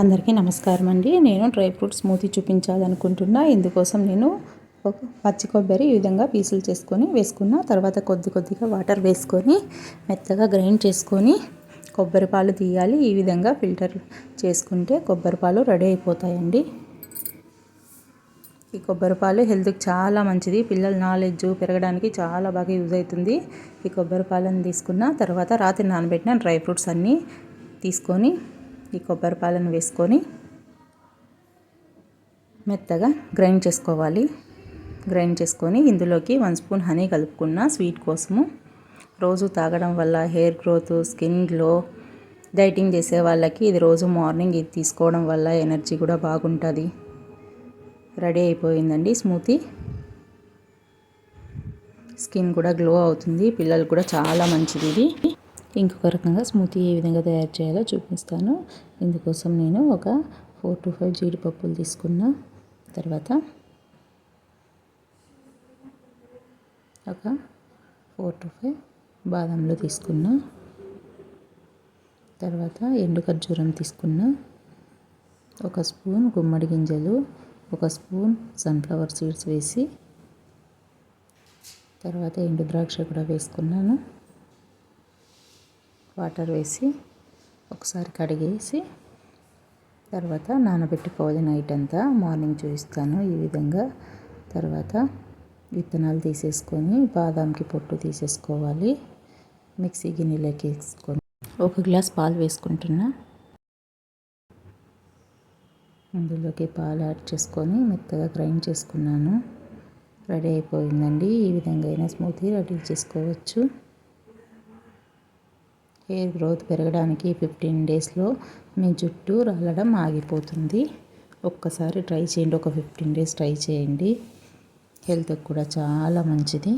అందరికీ నమస్కారం అండి. నేను డ్రై ఫ్రూట్ స్మూతీ చూపించాలనుకుంటున్నా. ఇందుకోసం నేను ఒక పచ్చి కొబ్బరి ఈ విధంగా పీసులు చేసుకొని వేసుకున్న. తర్వాత కొద్ది కొద్దిగా వాటర్ వేసుకొని మెత్తగా గ్రైండ్ చేసుకొని కొబ్బరి పాలు తీయాలి. ఈ విధంగా ఫిల్టర్ చేసుకుంటే కొబ్బరి పాలు రెడీ అయిపోతాయండి. ఈ కొబ్బరి పాలు హెల్త్కి చాలా మంచిది. పిల్లల నాలెడ్జ్ పెరగడానికి చాలా బాగా యూజ్ అవుతుంది. ఈ కొబ్బరి పాలను తీసుకున్న తర్వాత రాత్రి నానబెట్టిన డ్రై ఫ్రూట్స్ అన్నీ తీసుకొని ఈ కొబ్బరి పాలను వేసుకొని మెత్తగా గ్రైండ్ చేసుకోవాలి. గ్రైండ్ చేసుకొని ఇందులోకి వన్ స్పూన్ హనీ కలుపుకున్న స్వీట్ కోసము. రోజు తాగడం వల్ల hair growth skin glow dieting చేసే వాళ్ళకి ఇది రోజు మార్నింగ్ ఇది తీసుకోవడం వల్ల ఎనర్జీ కూడా బాగుంటుంది. రెడీ అయిపోయిందండి స్మూతీ. స్కిన్ కూడా గ్లో అవుతుంది. పిల్లలు కూడా చాలా మంచిది ఇది. ఇంకొక రకంగా స్మూతీ ఏ విధంగా తయారు చేయాలో చూపిస్తాను. ఇందుకోసం నేను ఒక ఫోర్ టు ఫైవ్ జీడిపప్పులు తీసుకున్న తర్వాత ఒక ఫోర్ టు ఫైవ్ బాదంలు తీసుకున్న తర్వాత ఎండు ఖర్జూరం తీసుకున్న ఒక స్పూన్ గుమ్మడి గింజలు ఒక స్పూన్ సన్ఫ్లవర్ సీడ్స్ వేసి తర్వాత ఎండు ద్రాక్ష కూడా వేసుకున్నాను. వాటర్ వేసి ఒకసారి కడిగేసి తర్వాత నానబెట్టుకోవాలి నైట్ అంతా. మార్నింగ్ చూపిస్తాను ఈ విధంగా. తర్వాత విత్తనాలు తీసేసుకొని బాదాంకి పొట్టు తీసేసుకోవాలి. మిక్సీ గిన్నెలోకి వేసుకొని ఒక గ్లాస్ పాలు వేసుకుంటున్నా. ఇందులోకి పాలు యాడ్ చేసుకొని మెత్తగా గ్రైండ్ చేసుకున్నాను. రెడీ అయిపోయిందండి. ఈ విధంగా అయినా స్మూతీ రెడీ చేసుకోవచ్చు. హెయిర్ గ్రోత్ పెరగడానికి ఫిఫ్టీన్ డేస్లో మీ జుట్టు రాలడం ఆగిపోతుంది. ఒక్కసారి ట్రై చేయండి. ఒక ఫిఫ్టీన్ డేస్ ట్రై చేయండి. హెల్త్కి కూడా చాలా మంచిది.